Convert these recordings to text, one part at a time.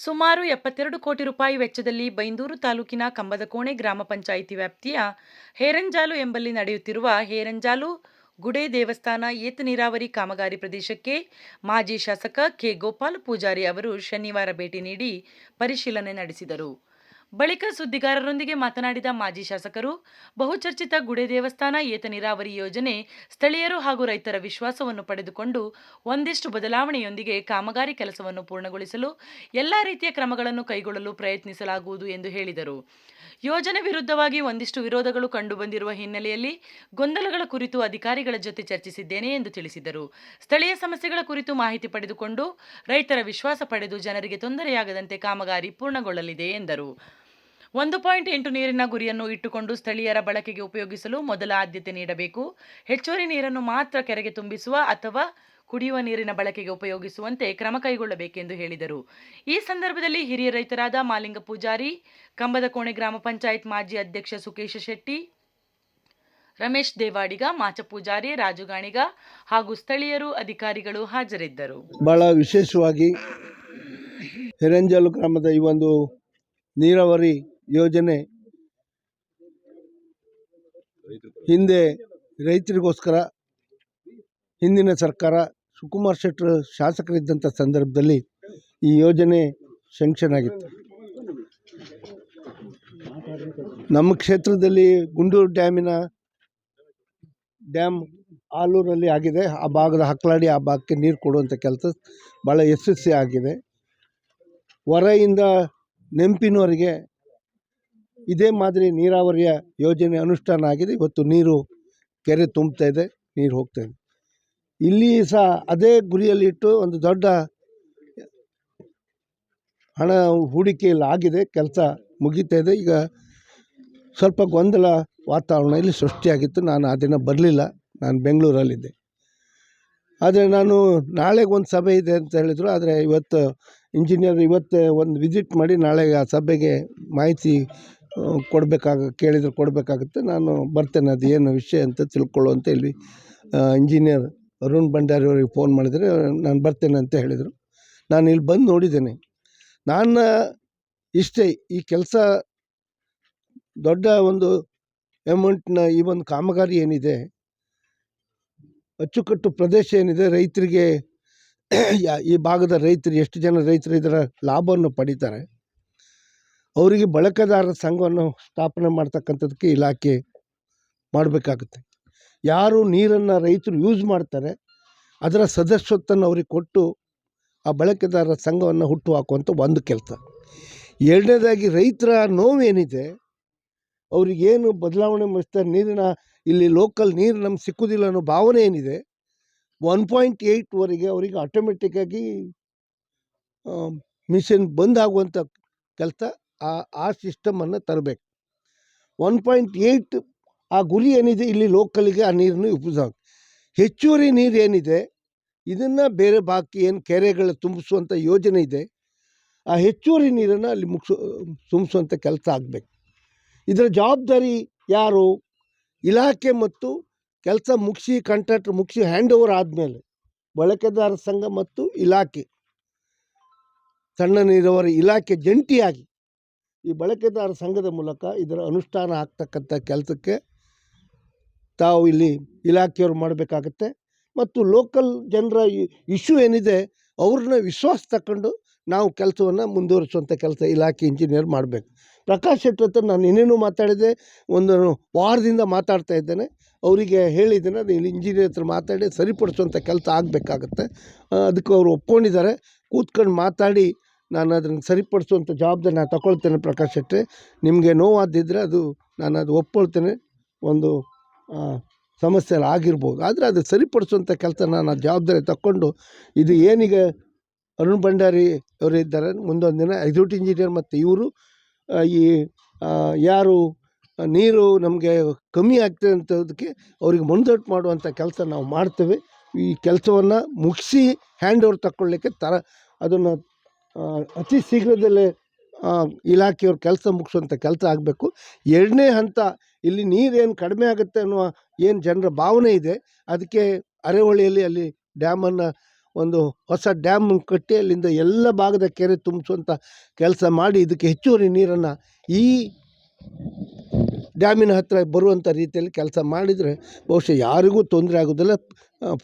ಸುಮಾರು ಎಪ್ಪತ್ತೆರಡು ಕೋಟಿ ರೂಪಾಯಿ ವೆಚ್ಚದಲ್ಲಿ ಬೈಂದೂರು ತಾಲೂಕಿನ ಕಂಬದಕೋಣೆ ಗ್ರಾಮ ಪಂಚಾಯಿತಿ ವ್ಯಾಪ್ತಿಯ ಹೇರಂಜಾಲು ಎಂಬಲ್ಲಿ ನಡೆಯುತ್ತಿರುವ ಹೇರಂಜಾಲು ಗುಡೆ ದೇವಸ್ಥಾನ ಏತ ನೀರಾವರಿ ಕಾಮಗಾರಿ ಪ್ರದೇಶಕ್ಕೆ ಮಾಜಿ ಶಾಸಕ ಕೆ ಗೋಪಾಲ ಪೂಜಾರಿ ಅವರು ಶನಿವಾರ ಭೇಟಿ ನೀಡಿ ಪರಿಶೀಲನೆ ನಡೆಸಿದರು. ಬಳಿಕ ಸುದ್ದಿಗಾರರೊಂದಿಗೆ ಮಾತನಾಡಿದ ಮಾಜಿ ಶಾಸಕರು, ಬಹುಚರ್ಚಿತ ಗುಡೆ ದೇವಸ್ಥಾನ, ಏತ ನೀರಾವರಿ ಯೋಜನೆ ಸ್ಥಳೀಯರು ಹಾಗೂ ರೈತರ ವಿಶ್ವಾಸವನ್ನು ಪಡೆದುಕೊಂಡು ಒಂದಿಷ್ಟು ಬದಲಾವಣೆಯೊಂದಿಗೆ ಕಾಮಗಾರಿ ಕೆಲಸವನ್ನು ಪೂರ್ಣಗೊಳಿಸಲು ಎಲ್ಲ ರೀತಿಯ ಕ್ರಮಗಳನ್ನು ಕೈಗೊಳ್ಳಲು ಪ್ರಯತ್ನಿಸಲಾಗುವುದು ಎಂದು ಹೇಳಿದರು. ಯೋಜನೆ ವಿರುದ್ಧವಾಗಿ ಒಂದಿಷ್ಟು ವಿರೋಧಗಳು ಕಂಡುಬಂದಿರುವ ಹಿನ್ನೆಲೆಯಲ್ಲಿ ಗೊಂದಲಗಳ ಕುರಿತು ಅಧಿಕಾರಿಗಳ ಜೊತೆ ಚರ್ಚಿಸಿದ್ದೇನೆ ಎಂದು ತಿಳಿಸಿದರು. ಸ್ಥಳೀಯ ಸಮಸ್ಯೆಗಳ ಕುರಿತು ಮಾಹಿತಿ ಪಡೆದುಕೊಂಡು ರೈತರ ವಿಶ್ವಾಸ ಪಡೆದು ಜನರಿಗೆ ತೊಂದರೆಯಾಗದಂತೆ ಕಾಮಗಾರಿ ಪೂರ್ಣಗೊಳ್ಳಲಿದೆ ಎಂದರು. ಒಂದು ಪಾಯಿಂಟ್ ಎಂಟು ನೀರಿನ ಗುರಿಯನ್ನು ಇಟ್ಟುಕೊಂಡು ಸ್ಥಳೀಯರ ಬಳಕೆಗೆ ಉಪಯೋಗಿಸಲು ಮೊದಲ ಆದ್ಯತೆ ನೀಡಬೇಕು. ಹೆಚ್ಚುವರಿ ನೀರನ್ನು ಮಾತ್ರ ಕೆರೆಗೆ ತುಂಬಿಸುವ ಅಥವಾ ಕುಡಿಯುವ ನೀರಿನ ಬಳಕೆಗೆ ಉಪಯೋಗಿಸುವಂತೆ ಕ್ರಮ ಕೈಗೊಳ್ಳಬೇಕೆಂದು ಹೇಳಿದರು. ಈ ಸಂದರ್ಭದಲ್ಲಿ ಹಿರಿಯ ರೈತರಾದ ಮಾಲಿಂಗ ಪೂಜಾರಿ ಕಂಬದಕೋಣೆ ಗ್ರಾಮ ಪಂಚಾಯತ್ ಮಾಜಿ ಅಧ್ಯಕ್ಷ ಸುಕೇಶ ಶೆಟ್ಟಿ, ರಮೇಶ್ ದೇವಾಡಿಗ, ಮಾಚ ಪೂಜಾರಿ ರಾಜುಗಾಣಿಗ ಹಾಗೂ ಸ್ಥಳೀಯರು ಅಧಿಕಾರಿಗಳು ಹಾಜರಿದ್ದರು. ಬಹಳ ವಿಶೇಷವಾಗಿ ಹಿರಂಜಲು ಗ್ರಾಮದ ಈ ಒಂದು ನೀರಾವರಿ ಯೋಜನೆ ಹಿಂದೆ ರೈತರಿಗೋಸ್ಕರ ಹಿಂದಿನ ಸರ್ಕಾರ ಸುಕುಮಾರ್ ಶೆಟ್ಟರ್ ಶಾಸಕರಿದ್ದಂಥ ಸಂದರ್ಭದಲ್ಲಿ ಈ ಯೋಜನೆ ಶಂಕ್ಷನ್ ಆಗಿತ್ತು. ನಮ್ಮ ಕ್ಷೇತ್ರದಲ್ಲಿ ಗುಂಡೂರು ಡ್ಯಾಮಿನ ಡ್ಯಾಮ್ ಆಲೂರಲ್ಲಿ ಆಗಿದೆ. ಆ ಭಾಗದ ಹಕ್ಲಾಡಿ ಆ ಭಾಗಕ್ಕೆ ನೀರು ಕೊಡುವಂಥ ಕೆಲಸ ಭಾಳ ಯಶಸ್ವಿ ಆಗಿದೆ. ಹೊರೆಯಿಂದ ನೆಂಪಿನವರೆಗೆ ಇದೇ ಮಾದರಿ ನೀರಾವರಿಯ ಯೋಜನೆ ಅನುಷ್ಠಾನ ಆಗಿದೆ. ಇವತ್ತು ನೀರು ಕೆರೆ ತುಂಬ್ತಾ ಇದೆ, ನೀರು ಹೋಗ್ತಾ ಇದೆ. ಇಲ್ಲಿ ಸಹ ಅದೇ ಗುರಿಯಲ್ಲಿಟ್ಟು ಒಂದು ದೊಡ್ಡ ಹಣ ಹೂಡಿಕೆಯಲ್ಲಿ ಆಗಿದೆ, ಕೆಲಸ ಮುಗೀತಾ ಇದೆ. ಈಗ ಸ್ವಲ್ಪ ಗೊಂದಲ ವಾತಾವರಣ ಇಲ್ಲಿ ಸೃಷ್ಟಿಯಾಗಿತ್ತು. ನಾನು ಆ ದಿನ ಬರಲಿಲ್ಲ. ನಾನು ಬೆಂಗಳೂರಲ್ಲಿದ್ದೆ. ಆದರೆ ನಾನು ನಾಳೆಗೆ ಒಂದು ಸಭೆ ಇದೆ ಅಂತ ಹೇಳಿದರು. ಆದರೆ ಇವತ್ತು ಇಂಜಿನಿಯರ್ ಇವತ್ತೇ ಒಂದು ವಿಸಿಟ್ ಮಾಡಿ ನಾಳೆ ಆ ಸಭೆಗೆ ಮಾಹಿತಿ ಕೊಡಬೇಕಾಗ, ಕೇಳಿದರೆ ಕೊಡಬೇಕಾಗುತ್ತೆ. ನಾನು ಬರ್ತೇನೆ, ಅದು ಏನು ವಿಷಯ ಅಂತ ತಿಳ್ಕೊಳ್ಳುವಂತ ಇಲ್ಲಿ ಇಂಜಿನಿಯರ್ ಅರುಣ್ ಭಂಡಾರಿ ಅವರಿಗೆ ಫೋನ್ ಮಾಡಿದರೆ, ನಾನು ಬರ್ತೇನೆ ಅಂತ ಹೇಳಿದರು. ನಾನು ಇಲ್ಲಿ ಬಂದು ನೋಡಿದ್ದೇನೆ. ನಾನು ಇಷ್ಟೇ, ಈ ಕೆಲಸ ದೊಡ್ಡ ಒಂದು ಅಮೌಂಟ್ನ ಈ ಒಂದು ಕಾಮಗಾರಿ ಏನಿದೆ, ಅಚ್ಚುಕಟ್ಟು ಪ್ರದೇಶ ಏನಿದೆ, ರೈತರಿಗೆ ಈ ಭಾಗದ ರೈತರು, ಎಷ್ಟು ಜನ ರೈತರು ಇದರ, ಲಾಭವನ್ನು ಪಡಿತಾರೆ. ಅವರಿಗೆ ಬಳಕೆದಾರರ ಸಂಘವನ್ನು ಸ್ಥಾಪನೆ ಮಾಡ್ತಕ್ಕಂಥದ್ದಕ್ಕೆ ಇಲಾಖೆ ಮಾಡಬೇಕಾಗುತ್ತೆ. ಯಾರು ನೀರನ್ನು ರೈತರು ಯೂಸ್ ಮಾಡ್ತಾರೆ, ಅದರ ಸದಸ್ಯತ್ವವನ್ನು ಅವ್ರಿಗೆ ಕೊಟ್ಟು ಆ ಬಳಕೆದಾರರ ಸಂಘವನ್ನು ಹುಟ್ಟು ಹಾಕುವಂಥ ಒಂದು ಕೆಲಸ. ಎರಡನೇದಾಗಿ ರೈತರ ನೋವೇನಿದೆ ಅವ್ರಿಗೇನು ಬದಲಾವಣೆ ಮಾಡಿಸ್ತಾರೆ, ನೀರಿನ ಇಲ್ಲಿ ಲೋಕಲ್ ನೀರು ನಮ್ಗೆ ಸಿಕ್ಕುದಿಲ್ಲ ಅನ್ನೋ ಭಾವನೆ ಏನಿದೆ ಒನ್ ಪಾಯಿಂಟ್ ಏಯ್ಟ್ವರೆಗೆ ಅವರಿಗೆ ಆಟೋಮೆಟಿಕ್ಕಾಗಿ ಮಿಷನ್ ಬಂದ್ ಆಗುವಂಥ ಕೆಲಸ ಆ ಆ ಸಿಸ್ಟಮನ್ನು ತರಬೇಕು. ಒನ್ ಪಾಯಿಂಟ್ ಏಯ್ಟ್ ಆ ಗುರಿ ಏನಿದೆ ಇಲ್ಲಿ ಲೋಕಲಿಗೆ ಆ ನೀರನ್ನು ಉಪಯೋಗ ಹೆಚ್ಚುವರಿ ನೀರು ಏನಿದೆ, ಇದನ್ನು ಬೇರೆ ಬಾಕಿ ಏನು ಕೆರೆಗಳು ತುಂಬಿಸುವಂಥ ಯೋಜನೆ ಇದೆ, ಆ ಹೆಚ್ಚುವರಿ ನೀರನ್ನು ಅಲ್ಲಿ ಮುಗಿಸು ತುಂಬಿಸುವಂಥ ಕೆಲಸ ಆಗಬೇಕು. ಇದರ ಜವಾಬ್ದಾರಿ ಯಾರು? ಇಲಾಖೆ ಮತ್ತು ಕೆಲಸ ಮುಗಿಸಿ ಕಾಂಟ್ರಾಕ್ಟ್ರ್ ಮುಗಿಸಿ ಹ್ಯಾಂಡ್ ಓವರ್ ಆದಮೇಲೆ ಬಳಕೆದಾರ ಸಂಘ ಮತ್ತು ಇಲಾಖೆ. ಸಣ್ಣ ನೀರಾವರಿ ಇಲಾಖೆ ಜಂಟಿಯಾಗಿ ಈ ಬಳಕೆದಾರ ಸಂಘದ ಮೂಲಕ ಇದರ ಅನುಷ್ಠಾನ ಆಗ್ತಕ್ಕಂಥ ಕೆಲಸಕ್ಕೆ ತಾವು ಇಲ್ಲಿ ಇಲಾಖೆಯವರು ಮಾಡಬೇಕಾಗತ್ತೆ. ಮತ್ತು ಲೋಕಲ್ ಜನರ ಇಶ್ಯೂ ಏನಿದೆ, ಅವ್ರನ್ನ ವಿಶ್ವಾಸ ತಗೊಂಡು ನಾವು ಕೆಲಸವನ್ನು ಮುಂದುವರಿಸುವಂಥ ಕೆಲಸ ಇಲಾಖೆ ಇಂಜಿನಿಯರ್ ಮಾಡಬೇಕು. ಪ್ರಕಾಶ್ ಶೆಟ್ಟಿ ಹತ್ರ ನಾನು ಇನ್ನೇನು ಮಾತಾಡಿದೆ, ಒಂದು ವಾರದಿಂದ ಮಾತಾಡ್ತಾ ಇದ್ದೇನೆ. ಅವರಿಗೆ ಹೇಳಿದ್ದೇನೆ, ಅದು ಇಂಜಿನಿಯರ್ ಹತ್ರ ಮಾತಾಡಿ ಸರಿಪಡಿಸುವಂಥ ಕೆಲಸ ಆಗಬೇಕಾಗತ್ತೆ. ಅದಕ್ಕೆ ಅವರು ಒಪ್ಕೊಂಡಿದ್ದಾರೆ. ಕೂತ್ಕೊಂಡು ಮಾತಾಡಿ ನಾನು ಅದನ್ನು ಸರಿಪಡಿಸುವಂಥ ಜವಾಬ್ದಾರಿ ನಾನು ತಗೊಳ್ತೇನೆ ಪ್ರಕಾಶ್ ಶೆಟ್ಟಿ. ನಿಮಗೆ ನೋವಾದಿದ್ದರೆ ಅದು ನಾನು ಅದು ಒಪ್ಕೊಳ್ತೇನೆ. ಒಂದು ಸಮಸ್ಯೆ ಆಗಿರ್ಬೋದು. ಆದರೆ ಅದು ಸರಿಪಡಿಸುವಂಥ ಕೆಲಸ ನಾನು ಜವಾಬ್ದಾರಿ ತಗೊಂಡು ಇದು ಏನೀಗ ಅರುಣ್ ಭಂಡಾರಿ ಅವರು ಇದ್ದಾರೆ ಮುಂದೊಂದು ದಿನ ಎಕ್ಸಿಕ್ಯೂಟಿವ್ ಇಂಜಿನಿಯರ್ ಮತ್ತು ಇವರು ಈ ಯಾರು ನೀರು ನಮಗೆ ಕಮ್ಮಿ ಆಗ್ತದೆ ಅಂತದಕ್ಕೆ ಅವ್ರಿಗೆ ಮುಂದಟ್ಟು ಮಾಡುವಂಥ ಕೆಲಸ ನಾವು ಮಾಡ್ತೇವೆ. ಈ ಕೆಲಸವನ್ನು ಮುಗಿಸಿ ಹ್ಯಾಂಡ್ ಓವರ್ ತಗೊಳ್ಳಿಕ್ಕೆ ತರ ಅದನ್ನು ಅತಿ ಶೀಘ್ರದಲ್ಲೇ ಇಲಾಖೆಯವ್ರ ಕೆಲಸ ಮುಗಿಸುವಂಥ ಕೆಲಸ ಆಗಬೇಕು. ಎರಡನೇ ಹಂತ, ಇಲ್ಲಿ ನೀರೇನು ಕಡಿಮೆ ಆಗುತ್ತೆ ಅನ್ನುವ ಏನು ಜನರ ಭಾವನೆ ಇದೆ, ಅದಕ್ಕೆ ಅರೆಹೊಳೆಯಲ್ಲಿ ಅಲ್ಲಿ ಡ್ಯಾಮನ್ನು ಒಂದು ಹೊಸ ಡ್ಯಾಮ್ ಕಟ್ಟಿ ಅಲ್ಲಿಂದ ಎಲ್ಲ ಭಾಗದ ಕೆರೆ ತುಂಬಿಸುವಂಥ ಕೆಲಸ ಮಾಡಿ, ಇದಕ್ಕೆ ಹೆಚ್ಚುವರಿ ನೀರನ್ನು ಈ ಡ್ಯಾಮಿನ ಹತ್ತಿರ ಬರುವಂಥ ರೀತಿಯಲ್ಲಿ ಕೆಲಸ ಮಾಡಿದರೆ ಬಹುಶಃ ಯಾರಿಗೂ ತೊಂದರೆ ಆಗೋದಿಲ್ಲ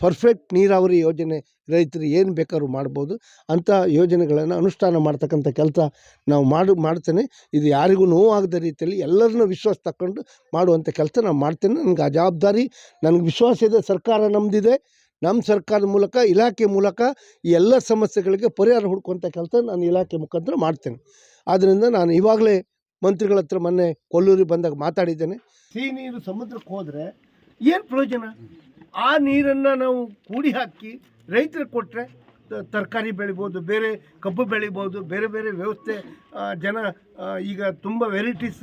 ಪರ್ಫೆಕ್ಟ್ ನೀರಾವರಿ ಯೋಜನೆ ರೈತರು ಏನು ಬೇಕಾದ್ರೂ ಮಾಡ್ಬೋದು. ಅಂಥ ಯೋಜನೆಗಳನ್ನು ಅನುಷ್ಠಾನ ಮಾಡ್ತಕ್ಕಂಥ ಕೆಲಸ ನಾವು ಮಾಡಿ, ಮಾಡ್ತೇನೆ. ಇದು ಯಾರಿಗೂ ನೋವಾಗದ ರೀತಿಯಲ್ಲಿ ಎಲ್ಲರನ್ನ ವಿಶ್ವಾಸ ತಗೊಂಡು ಮಾಡುವಂಥ ಕೆಲಸ ನಾವು ಮಾಡ್ತೇನೆ. ನನಗೆ ಆ ಜವಾಬ್ದಾರಿ, ನನಗೆ ವಿಶ್ವಾಸ ಇದೆ, ಸರ್ಕಾರ ನಮ್ಮದಿದೆ ನಮ್ಮ ಸರ್ಕಾರದ ಮೂಲಕ, ಇಲಾಖೆ ಮೂಲಕ ಎಲ್ಲ ಸಮಸ್ಯೆಗಳಿಗೆ ಪರಿಹಾರ ಹುಡುಕುವಂಥ ಕೆಲಸ ನಾನು ಇಲಾಖೆ ಮುಖಾಂತರ ಮಾಡ್ತೇನೆ. ಆದ್ದರಿಂದ ನಾನು ಇವಾಗಲೇ ಮಂತ್ರಿಗಳ ಹತ್ರ ಮೊನ್ನೆ ಕೊಲ್ಲೂರಿಗೆ ಬಂದಾಗ ಮಾತಾಡಿದ್ದೇನೆ. ಸಿಹಿ ನೀರು ಸಮುದ್ರಕ್ಕೆ ಹೋದರೆ ಏನು ಪ್ರಯೋಜನ? ಆ ನೀರನ್ನು ನಾವು ಕೂಡಿ ಹಾಕಿ ರೈತರಿಗೆ ಕೊಟ್ಟರೆ ತರಕಾರಿ ಬೆಳಿಬೋದು, ಬೇರೆ ಕಬ್ಬು ಬೆಳಿಬೋದು, ಬೇರೆ ಬೇರೆ ವ್ಯವಸ್ಥೆ ಜನ ಈಗ ತುಂಬ ವೆರೈಟೀಸ್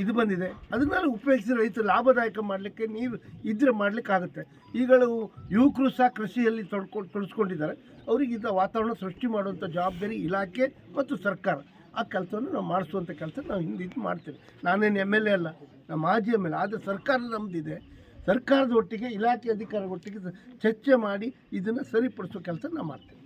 ಇದು ಬಂದಿದೆ. ಅದನ್ನೆಲ್ಲ ಉಪಯೋಗಿಸಿ ರೈತರು ಲಾಭದಾಯಕ ಮಾಡಲಿಕ್ಕೆ ನೀರು ಇದ್ರೆ ಮಾಡಲಿಕ್ಕೆ ಆಗುತ್ತೆ. ಈಗಳು ಯುವಕರು ಸಹ ಕೃಷಿಯಲ್ಲಿ ತೊಡ್ಕೊಂಡು ತೊಡಸ್ಕೊಂಡಿದ್ದಾರೆ. ಅವ್ರಿಗೆ ಇದ್ದ ವಾತಾವರಣ ಸೃಷ್ಟಿ ಮಾಡುವಂಥ ಜವಾಬ್ದಾರಿ ಇಲಾಖೆ ಮತ್ತು ಸರ್ಕಾರ. ಆ ಕೆಲಸವನ್ನು ನಾವು ಮಾಡಿಸುವಂಥ ಕೆಲಸ ನಾವು ಹಿಂದೆ ಇದು ಮಾಡ್ತೇವೆ. ನಾನೇನು ಎಂ ಎಲ್ ಎ ಅಲ್ಲ, ನಮ್ಮ ಮಾಜಿ ಎಂ ಎಲ್ ಎ ಆದರೆ ಸರ್ಕಾರ ನಮ್ಮದಿದೆ ಸರ್ಕಾರದ ಒಟ್ಟಿಗೆ ಇಲಾಖೆ ಅಧಿಕಾರಿಗಳೊಟ್ಟಿಗೆ ಚರ್ಚೆ ಮಾಡಿ ಇದನ್ನು ಸರಿಪಡಿಸೋ ಕೆಲಸ ನಾವು ಮಾಡ್ತೇವೆ.